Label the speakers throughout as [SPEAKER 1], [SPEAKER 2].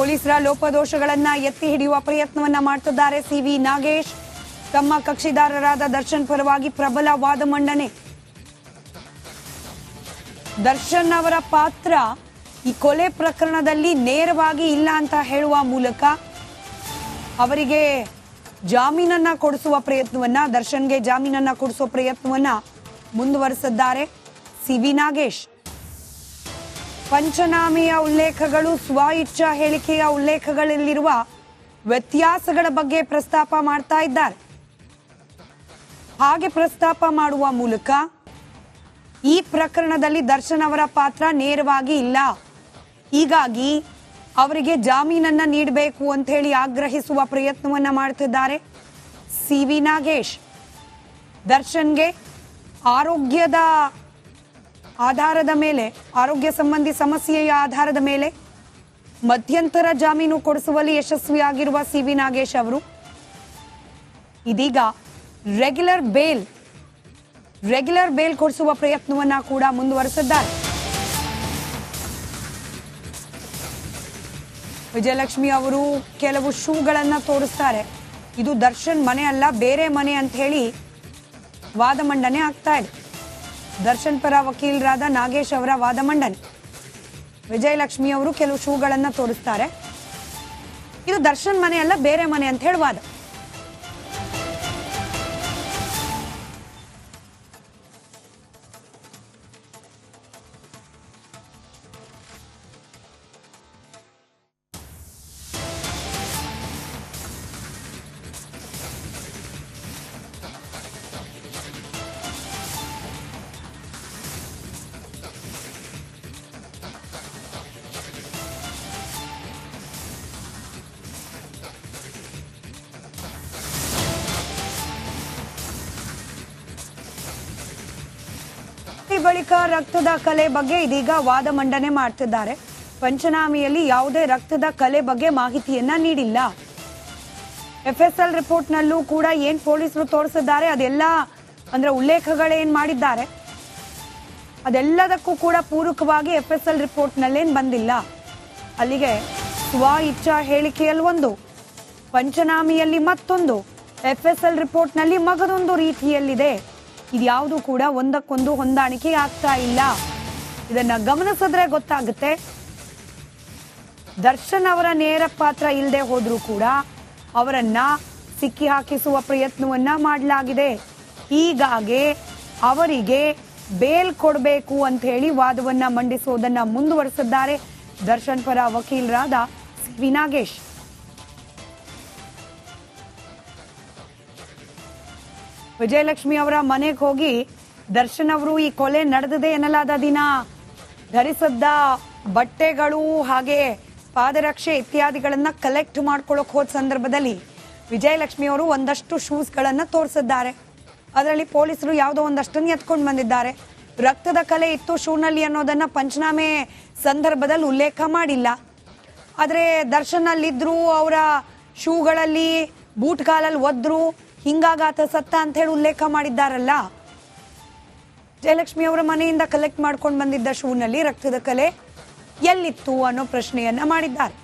[SPEAKER 1] ಪೊಲೀಸರ ಲೋಪದೋಷಗಳನ್ನ ಎತ್ತಿ ಹಿಡಿಯುವ ಪ್ರಯತ್ನವನ್ನ ಮಾಡುತ್ತಿದ್ದಾರೆ ಸಿವಿ ನಾಗೇಶ್. ತಮ್ಮ ಕಕ್ಷಿದಾರರಾದ ದರ್ಶನ್ ಪರವಾಗಿ ಪ್ರಬಲ ವಾದ ಮಂಡನೆ. ದರ್ಶನ್ ಅವರ ಪಾತ್ರ ಈ ಕೊಲೆ ಪ್ರಕರಣದಲ್ಲಿ ನೇರವಾಗಿ ಇಲ್ಲ ಅಂತ ಹೇಳುವ ಮೂಲಕ ಅವರಿಗೆ ಜಾಮೀನನ್ನ ಕೊಡಿಸುವ ಪ್ರಯತ್ನವನ್ನ, ದರ್ಶನ್ಗೆ ಜಾಮೀನನ್ನ ಕೊಡಿಸುವ ಪ್ರಯತ್ನವನ್ನ ಮುಂದುವರೆಸಿದ್ದಾರೆ ಸಿವಿ ನಾಗೇಶ್. ಪಂಚನಾಮೆಯ ಉಲ್ಲೇಖಗಳು ಸ್ವ ಇಚ್ಛಾ ಹೇಳಿಕೆಯ ಉಲ್ಲೇಖಗಳಲ್ಲಿರುವ ವ್ಯತ್ಯಾಸಗಳ ಬಗ್ಗೆ ಪ್ರಸ್ತಾಪ ಮಾಡ್ತಾ ಇದ್ದಾರೆ. ಹಾಗೆ ಪ್ರಸ್ತಾಪ ಮಾಡುವ ಮೂಲಕ ಈ ಪ್ರಕರಣದಲ್ಲಿ ದರ್ಶನ್ ಅವರ ಪಾತ್ರ ನೇರವಾಗಿ ಇಲ್ಲ. ಹೀಗಾಗಿ ಅವರಿಗೆ ಜಾಮೀನನ್ನ ನೀಡಬೇಕು ಅಂತ ಹೇಳಿ ಆಗ್ರಹಿಸುವ ಪ್ರಯತ್ನವನ್ನ ಮಾಡ್ತಿದ್ದಾರೆ ಸಿ ವಿ ನಾಗೇಶ್. ದರ್ಶನ್ಗೆ ಆರೋಗ್ಯದ ಆಧಾರದ ಮೇಲೆ, ಆರೋಗ್ಯ ಸಂಬಂಧಿ ಸಮಸ್ಯೆಯ ಆಧಾರದ ಮೇಲೆ ಮಧ್ಯಂತರ ಜಾಮೀನು ಕೊಡಿಸುವಲ್ಲಿ ಯಶಸ್ವಿಯಾಗಿರುವ ಸಿ ವಿ ನಾಗೇಶ್ ಅವರು. ಇದೀಗ ರೆಗ್ಯುಲರ್ ಬೇಲ್ ರೆಗ್ಯುಲರ್ ಬೇಲ್ ಕೊಡಿಸುವ ಪ್ರಯತ್ನವನ್ನ ಕೂಡ ಮುಂದುವರೆಸಿದ್ದಾರೆ. ವಿಜಯಲಕ್ಷ್ಮಿ ಅವರು ಕೆಲವು ಶೂಗಳನ್ನ ತೋರಿಸ್ತಾರೆ. ಇದು ದರ್ಶನ್ ಮನೆ ಅಲ್ಲ, ಬೇರೆ ಮನೆ ಅಂತ ಹೇಳಿ ವಾದ ಮಂಡನೆ ಆಗ್ತಾ ಇದೆ. ದರ್ಶನ್ ಪರ ವಕೀಲರಾದ ನಾಗೇಶ್ ಅವರ ವಾದ ಮಂಡನೆ. ವಿಜಯಲಕ್ಷ್ಮಿ ಅವರು ಕೆಲವು ಶೂಗಳನ್ನು ತೋರಿಸ್ತಾರೆ. ಇದು ದರ್ಶನ್ ಮನೆ ಅಲ್ಲ, ಬೇರೆ ಮನೆ ಅಂತ ಹೇಳಿ ಈ ಬಳಿಕ ರಕ್ತದ ಕಲೆ ಬಗ್ಗೆ ಇದೀಗ ವಾದ ಮಂಡನೆ ಮಾಡ್ತಿದ್ದಾರೆ. ಪಂಚನಾಮಿಯಲ್ಲಿ ಯಾವುದೇ ರಕ್ತದ ಕಲೆ ಬಗ್ಗೆ ಮಾಹಿತಿಯನ್ನ ನೀಡಿಲ್ಲ. ಎಫ್ಎಸ್ಎಲ್ ರಿಪೋರ್ಟ್ನಲ್ಲೂ ಕೂಡ ಏನ್ ಪೊಲೀಸರು ತೋರಿಸಿದ್ದಾರೆ, ಅದೆಲ್ಲ ಅಂದ್ರೆ ಉಲ್ಲೇಖಗಳೇನ್ ಮಾಡಿದ್ದಾರೆ. ಅದೆಲ್ಲದಕ್ಕೂ ಕೂಡ ಪೂರಕವಾಗಿ ಎಫ್ಎಸ್ಎಲ್ ರಿಪೋರ್ಟ್ನಲ್ಲೇನ್ ಬಂದಿಲ್ಲ. ಅಲ್ಲಿಗೆ ಸ್ವ ಇಚ್ಛಾ ಹೇಳಿಕೆಯಲ್ಲಿ ಒಂದು ಪಂಚನಾಮಿಯಲ್ಲಿ ಮತ್ತೊಂದು, ಎಫ್ಎಸ್ಎಲ್ ರಿಪೋರ್ಟ್ನಲ್ಲಿ ಮಗದೊಂದು ರೀತಿಯಲ್ಲಿದೆ. ಇದ್ಯಾವುದು ಕೂಡ ಒಂದಕ್ಕೊಂದು ಹೊಂದಾಣಿಕೆ ಆಗ್ತಾ ಇಲ್ಲ. ಇದನ್ನ ಗಮನಿಸಿದ್ರೆ ಗೊತ್ತಾಗುತ್ತೆ. ದರ್ಶನ್ ಅವರ ನೇರ ಪಾತ್ರ ಇಲ್ಲದೆ ಹೋದ್ರೂ ಕೂಡ ಅವರನ್ನ ಸಿಕ್ಕಿ ಹಾಕಿಸುವ ಪ್ರಯತ್ನವನ್ನ ಮಾಡಲಾಗಿದೆ. ಹೀಗಾಗಿ ಅವರಿಗೆ ಬೇಲ್ ಕೊಡಬೇಕು ಅಂತ ಹೇಳಿ ವಾದವನ್ನ ಮಂಡಿಸುವುದನ್ನ ಮುಂದುವರೆಸಿದ್ದಾರೆ. ದರ್ಶನ್ ಪರ ವಕೀಲರಾದ ಸಿ ವಿ ನಾಗೇಶ್. ವಿಜಯಲಕ್ಷ್ಮಿ ಅವರ ಮನೆಗೆ ಹೋಗಿ ದರ್ಶನ್ ಅವರು ಈ ಕೊಲೆ ನಡೆದಿದೆ ಎನ್ನಲಾದ ದಿನ ಧರಿಸದ್ದ ಬಟ್ಟೆಗಳು ಹಾಗೆ ಪಾದರಕ್ಷೆ ಇತ್ಯಾದಿಗಳನ್ನ ಕಲೆಕ್ಟ್ ಮಾಡ್ಕೊಳ್ಳೋಕೆ ಹೋದ ಸಂದರ್ಭದಲ್ಲಿ ವಿಜಯಲಕ್ಷ್ಮಿ ಅವರು ಒಂದಷ್ಟು ಶೂಸ್ಗಳನ್ನು ತೋರಿಸಿದ್ದಾರೆ. ಅದರಲ್ಲಿ ಪೊಲೀಸರು ಯಾವುದೋ ಒಂದಷ್ಟನ್ನು ಎತ್ಕೊಂಡು ಬಂದಿದ್ದಾರೆ. ರಕ್ತದ ಕಲೆ ಇತ್ತು ಶೂನಲ್ಲಿ ಅನ್ನೋದನ್ನ ಪಂಚನಾಮೆ ಸಂದರ್ಭದಲ್ಲಿ ಉಲ್ಲೇಖ ಮಾಡಿಲ್ಲ. ಆದರೆ ದರ್ಶನ್ ಅಲ್ಲಿದ್ರು ಅವರ ಶೂಗಳಲ್ಲಿ ಬೂಟ್ ಕಾಲಲ್ಲಿ ಒದ್ರು. ಹಿಂಗಾಗ ಆತ ಸತ್ತ ಅಂತ ಹೇಳಿ ಉಲ್ಲೇಖ ಮಾಡಿದ್ದಾರಲ್ಲ? ಜಯಲಕ್ಷ್ಮಿ ಅವರ ಮನೆಯಿಂದ ಕಲೆಕ್ಟ್ ಮಾಡ್ಕೊಂಡು ಬಂದಿದ್ದ ಶೂನಲ್ಲಿ ರಕ್ತದ ಕಲೆ ಎಲ್ಲಿತ್ತು ಅನ್ನೋ ಪ್ರಶ್ನೆಯನ್ನ ಮಾಡಿದ್ದಾರೆ.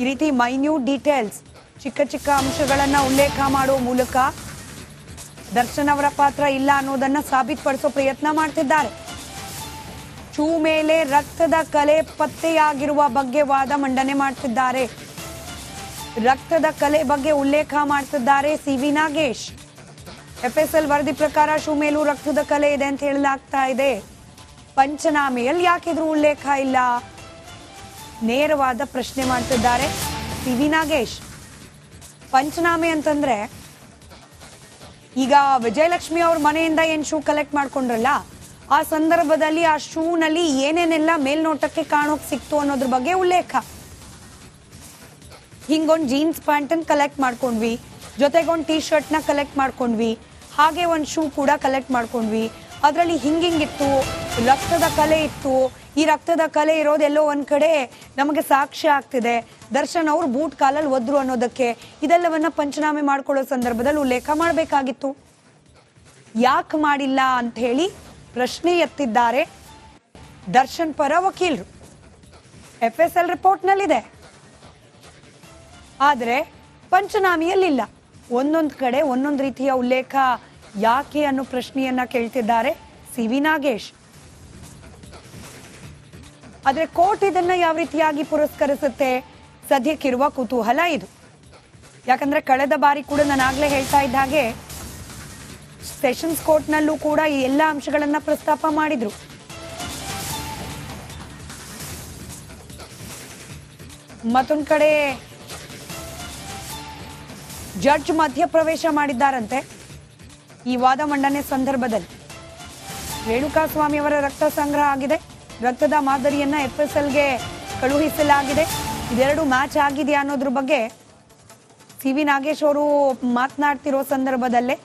[SPEAKER 1] ಈ ರೀತಿ ಮೈನ್ಯೂಟ್ ಡೀಟೇಲ್ಸ್ ಚಿಕ್ಕ ಚಿಕ್ಕ ಅಂಶಗಳನ್ನ ಉಲ್ಲೇಖ ಮಾಡೋ ಮೂಲಕ ದರ್ಶನ್ ಅವರ ಪಾತ್ರ ಇಲ್ಲ ಅನ್ನೋದನ್ನ ಸಾಬೀತುಪಡಿಸೋ ಪ್ರಯತ್ನ ಮಾಡ್ತಿದ್ದಾರೆ. ಶೂ ಮೇಲೆ ರಕ್ತದ ಕಲೆ ಪತ್ತೆಯಾಗಿರುವ ಬಗ್ಗೆ ವಾದ ಮಂಡನೆ ಮಾಡ್ತಿದ್ದಾರೆ. ರಕ್ತದ ಕಲೆ ಬಗ್ಗೆ ಉಲ್ಲೇಖ ಮಾಡ್ತಿದ್ದಾರೆ ಸಿ ವಿ ನಾಗೇಶ್ ಎಫ್ಎಸ್ಎಲ್ ವರದಿ ಪ್ರಕಾರ ಶೂ ಮೇಲೂ ರಕ್ತದ ಕಲೆ ಇದೆ ಅಂತ ಹೇಳಲಾಗ್ತಾ ಇದೆ. ಪಂಚನಾಮೆಯಲ್ಲಿ ಯಾಕಿದ್ರು ಉಲ್ಲೇಖ ಇಲ್ಲ? ನೇರವಾದ ಪ್ರಶ್ನೆ ಮಾಡ್ತಿದ್ದಾರೆ ಸಿ ವಿ ನಾಗೇಶ್. ಪಂಚನಾಮೆ ಅಂತಂದ್ರೆ ಈಗ ವಿಜಯಲಕ್ಷ್ಮಿ ಅವ್ರ ಮನೆಯಿಂದ ಏನ್ ಶೂ ಕಲೆಕ್ಟ್ ಮಾಡ್ಕೊಂಡ್ರಲ್ಲ, ಆ ಸಂದರ್ಭದಲ್ಲಿ ಆ ಶೂನಲ್ಲಿ ಏನೇನೆಲ್ಲ ಮೇಲ್ನೋಟಕ್ಕೆ ಕಾಣೋಕ್ ಸಿಕ್ತು ಅನ್ನೋದ್ರ ಬಗ್ಗೆ ಉಲ್ಲೇಖ. ಹಿಂಗೊಂದು ಜೀನ್ಸ್ ಪ್ಯಾಂಟನ್ನು ಕಲೆಕ್ಟ್ ಮಾಡ್ಕೊಂಡ್ವಿ ಜೊತೆಗೊಂದು ಟೀ ಶರ್ಟ್ನ ಕಲೆಕ್ಟ್ ಮಾಡ್ಕೊಂಡ್ವಿ, ಹಾಗೆ ಒಂದು ಶೂ ಕೂಡ ಕಲೆಕ್ಟ್ ಮಾಡ್ಕೊಂಡ್ವಿ. ಅದರಲ್ಲಿ ಹಿಂಗಿಂಗಿತ್ತು ರಕ್ತದ ಕಲೆ ಇತ್ತು. ಈ ರಕ್ತದ ಕಲೆ ಇರೋದೆಲ್ಲೋ ಒಂದು ಕಡೆ ನಮಗೆ ಸಾಕ್ಷ್ಯ ಆಗ್ತಿದೆ. ದರ್ಶನ್ ಅವ್ರು ಬೂಟ್ ಕಾಲಲ್ಲಿ ಒದ್ರು ಅನ್ನೋದಕ್ಕೆ ಇದೆಲ್ಲವನ್ನ ಪಂಚನಾಮೆ ಮಾಡ್ಕೊಳ್ಳೋ ಸಂದರ್ಭದಲ್ಲಿ ಉಲ್ಲೇಖ ಮಾಡಬೇಕಾಗಿತ್ತು. ಯಾಕೆ ಮಾಡಿಲ್ಲ ಅಂತ ಹೇಳಿ ಪ್ರಶ್ನೆ ಎತ್ತಿದ್ದಾರೆ ದರ್ಶನ್ ಪರ ವಕೀಲರು. ಎಫ್ ಎಸ್ ಎಲ್ ರಿಪೋರ್ಟ್ನಲ್ಲಿದೆ ಆದರೆ ಪಂಚನಾಮಿಯಲ್ಲಿಲ್ಲ. ಒಂದೊಂದು ಕಡೆ ಒಂದೊಂದು ರೀತಿಯ ಉಲ್ಲೇಖ ಯಾಕೆ ಅನ್ನೋ ಪ್ರಶ್ನೆಯನ್ನ ಕೇಳ್ತಿದ್ದಾರೆ ಸಿ ವಿ ನಾಗೇಶ್. ಆದರೆ ಕೋರ್ಟ್ ಇದನ್ನ ಯಾವ ರೀತಿಯಾಗಿ ಪುರಸ್ಕರಿಸುತ್ತೆ? ಸದ್ಯಕ್ಕಿರುವ ಕುತೂಹಲ ಇದು. ಯಾಕಂದ್ರೆ ಕಳೆದ ಬಾರಿ ಕೂಡ ನಾನು ಆಗ್ಲೇ ಹೇಳ್ತಾ ಇದ್ದ ಹಾಗೆ ಸೆಷನ್ಸ್ ಕೋರ್ಟ್ನಲ್ಲೂ ಕೂಡ ಈ ಎಲ್ಲ ಅಂಶಗಳನ್ನ ಪ್ರಸ್ತಾಪ ಮಾಡಿದ್ರು. ಮತ್ತೊಂದು ಕಡೆ ಜಡ್ಜ್ ಮಧ್ಯಪ್ರವೇಶ ಮಾಡಿದ್ದಾರಂತೆ. ಈ ವಾದ ಮಂಡನೆ ಸಂದರ್ಭದಲ್ಲಿ ರೇಣುಕಾಸ್ವಾಮಿ ಅವರ ರಕ್ತ ಸಂಗ್ರಹ ಆಗಿದೆ. ರಕ್ತದ ಮಾದರಿಯನ್ನ ಎಫ್ ಎಸ್ ಕಳುಹಿಸಲಾಗಿದೆ. ಇದೆರಡು ಮ್ಯಾಚ್ ಆಗಿದೆಯಾ ಅನ್ನೋದ್ರ ಬಗ್ಗೆ ಸಿ ವಿ ನಾಗೇಶ್ ಅವರು ಮಾತನಾಡ್ತಿರೋ ಸಂದರ್ಭದಲ್ಲೇ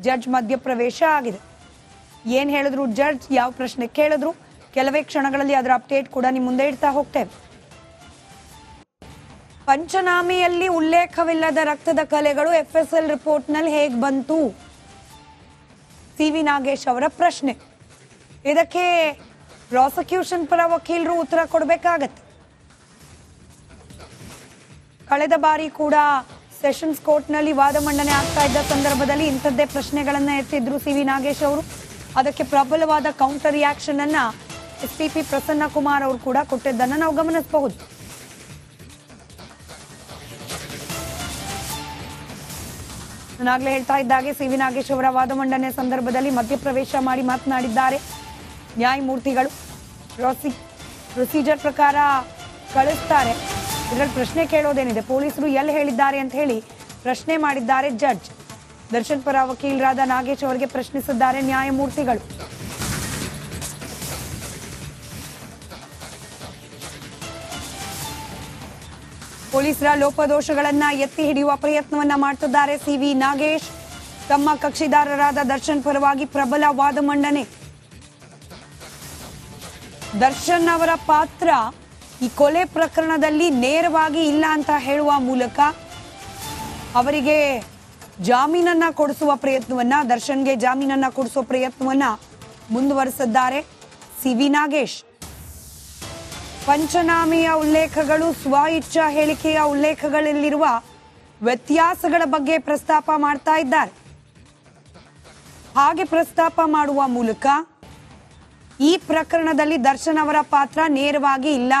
[SPEAKER 1] ಜಡ್ಜ್ ಮಧ್ಯಪ್ರವೇಶ ಆಗಿದೆ. ಏನ್ ಹೇಳಿದ್ರು ಜಡ್ಜ್? ಯಾವ ಪ್ರಶ್ನೆ ಕೇಳಿದ್ರು? ಕೆಲವೇ ಕ್ಷಣಗಳಲ್ಲಿ ಅದರ ಅಪ್ಡೇಟ್ ಕೂಡ ನಿಮ್ಮ ಮುಂದೆ ಇಡ್ತಾ ಹೋಗ್ತೇವೆ. ಪಂಚನಾಮೆಯಲ್ಲಿ ಉಲ್ಲೇಖವಿಲ್ಲದ ರಕ್ತದ ಕಲೆಗಳು ಎಫ್ ಎಸ್ ಎಲ್ ರಿಪೋರ್ಟ್ನಲ್ಲಿ ಹೇಗೆ ಬಂತು? ಸಿ ವಿ ನಾಗೇಶ್ ಅವರ ಪ್ರಶ್ನೆ. ಇದಕ್ಕೆ ಪ್ರಾಸಿಕ್ಯೂಷನ್ ಪರ ವಕೀಲರು ಉತ್ತರ ಕೊಡಬೇಕಾಗತ್ತೆ. ಕಳೆದ ಬಾರಿ ಕೂಡ ಸೆಷನ್ಸ್ ಕೋರ್ಟ್ನಲ್ಲಿ ವಾದ ಮಂಡನೆ ಆಗ್ತಾ ಇದ್ದ ಸಂದರ್ಭದಲ್ಲಿ ಇಂಥದ್ದೇ ಪ್ರಶ್ನೆಗಳನ್ನು ಎತ್ತಿದ್ರು ಸಿ ವಿ ನಾಗೇಶ್ ಅವರು. ಅದಕ್ಕೆ ಪ್ರಬಲವಾದ ಕೌಂಟರ್ ರಿಯಾಕ್ಷನ್ ಅನ್ನ S P P Prasanna Kumar ಅವರು ಕೂಡ ಕೊಟ್ಟಿದ್ದನ್ನ ನಾವು ಗಮನಿಸಬಹುದು. ನಾನಾಗ್ಲೇ ಹೇಳ್ತಾ ಇದ್ದಾಗೆ, ಸಿ ವಿ ನಾಗೇಶ್ ಅವರ ವಾದ ಮಂಡನೆ ಸಂದರ್ಭದಲ್ಲಿ ಮಧ್ಯಪ್ರವೇಶ ಮಾಡಿ ಮಾತನಾಡಿದ್ದಾರೆ. ನ್ಯಾಯಮೂರ್ತಿಗಳು ಪ್ರೊಸಿ, ಪ್ರೊಸೀಜರ್ ಪ್ರಕಾರ ಕಳಿಸ್ತಾರೆ. ಇದರಲ್ಲಿ ಪ್ರಶ್ನೆ ಕೇಳೋದೇನಿದೆ? ಪೊಲೀಸರು ಎಲ್ಲಿ ಹೇಳಿದ್ದಾರೆ ಅಂತ ಹೇಳಿ ಪ್ರಶ್ನೆ ಮಾಡಿದ್ದಾರೆ ಜಡ್ಜ್. ದರ್ಶನ್ ಪರ ವಕೀಲರಾದ ನಾಗೇಶ್ ಅವರಿಗೆ ಪ್ರಶ್ನಿಸಿದ್ದಾರೆ ನ್ಯಾಯಮೂರ್ತಿಗಳು. ಪೊಲೀಸರ ಲೋಪದೋಷಗಳನ್ನ ಎತ್ತಿ ಹಿಡಿಯುವ ಪ್ರಯತ್ನವನ್ನ ಮಾಡುತ್ತಿದ್ದಾರೆ ಸಿವಿ ನಾಗೇಶ್. ತಮ್ಮ ಕಕ್ಷಿದಾರರಾದ ದರ್ಶನ್ ಪರವಾಗಿ ಪ್ರಬಲ ವಾದ ಮಂಡನೆ. ದರ್ಶನ್ ಅವರ ಪಾತ್ರ ಈ ಕೊಲೆ ಪ್ರಕರಣದಲ್ಲಿ ನೇರವಾಗಿ ಇಲ್ಲ ಅಂತ ಹೇಳುವ ಮೂಲಕ ಅವರಿಗೆ ಜಾಮೀನನ್ನ ಕೊಡಿಸುವ ಪ್ರಯತ್ನವನ್ನ, ದರ್ಶನ್ಗೆ ಜಾಮೀನನ್ನ ಕೊಡಿಸುವ ಪ್ರಯತ್ನವನ್ನ ಮುಂದುವರೆಸಿದ್ದಾರೆ ಸಿವಿ ನಾಗೇಶ್. ಪಂಚನಾಮೆಯ ಉಲ್ಲೇಖಗಳು ಸ್ವ ಇಚ್ಛಾ ಹೇಳಿಕೆಯ ಉಲ್ಲೇಖಗಳಲ್ಲಿರುವ ವ್ಯತ್ಯಾಸಗಳ ಬಗ್ಗೆ ಪ್ರಸ್ತಾಪ ಮಾಡ್ತಾ ಇದ್ದಾರೆ. ಹಾಗೆ ಪ್ರಸ್ತಾಪ ಮಾಡುವ ಮೂಲಕ ಈ ಪ್ರಕರಣದಲ್ಲಿ ದರ್ಶನ್ ಅವರ ಪಾತ್ರ ನೇರವಾಗಿ ಇಲ್ಲ.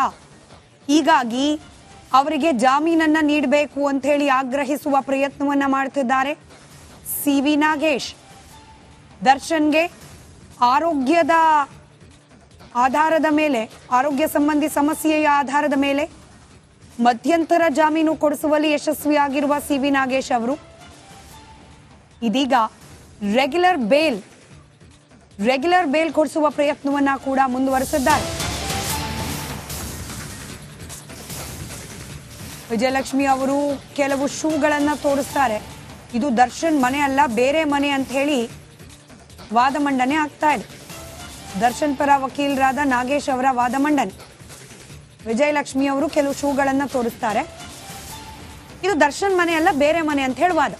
[SPEAKER 1] ಹೀಗಾಗಿ ಅವರಿಗೆ ಜಾಮೀನನ್ನ ನೀಡಬೇಕು ಅಂತ ಹೇಳಿ ಆಗ್ರಹಿಸುವ ಪ್ರಯತ್ನವನ್ನ ಮಾಡ್ತಿದ್ದಾರೆ ಸಿ ವಿ ನಾಗೇಶ್. ದರ್ಶನ್ಗೆ ಆರೋಗ್ಯದ ಆಧಾರದ ಮೇಲೆ, ಆರೋಗ್ಯ ಸಂಬಂಧಿ ಸಮಸ್ಯೆಯ ಆಧಾರದ ಮೇಲೆ ಮಧ್ಯಂತರ ಜಾಮೀನು ಕೊಡಿಸುವಲ್ಲಿ ಯಶಸ್ವಿಯಾಗಿರುವ ಸಿ ವಿ ನಾಗೇಶ್ ಅವರು. ಇದೀಗ ರೆಗ್ಯುಲರ್ ಬೇಲ್ ರೆಗ್ಯುಲರ್ ಬೇಲ್ ಕೊಡಿಸುವ ಪ್ರಯತ್ನವನ್ನ ಕೂಡ ಮುಂದುವರೆಸಿದ್ದಾರೆ. ವಿಜಯಲಕ್ಷ್ಮಿ ಅವರು ಕೆಲವು ಶೂಗಳನ್ನ ತೋರಿಸ್ತಾರೆ. ಇದು ದರ್ಶನ್ ಮನೆ ಅಲ್ಲ, ಬೇರೆ ಮನೆ ಅಂತ ಹೇಳಿ ವಾದ ಮಂಡನೆ ಆಗ್ತಾ ಇದೆ. ದರ್ಶನ್ ಪರ ವಕೀಲರಾದ ನಾಗೇಶ್ ಅವರ ವಾದ ಮಂಡನೆ. ವಿಜಯಲಕ್ಷ್ಮಿ ಅವರು ಕೆಲವು ಶೂಗಳನ್ನು ತೋರಿಸ್ತಾರೆ. ಇದು ದರ್ಶನ್ ಮನೆ ಅಲ್ಲ, ಬೇರೆ ಮನೆ ಅಂತ ಹೇಳಿ ವಾದ.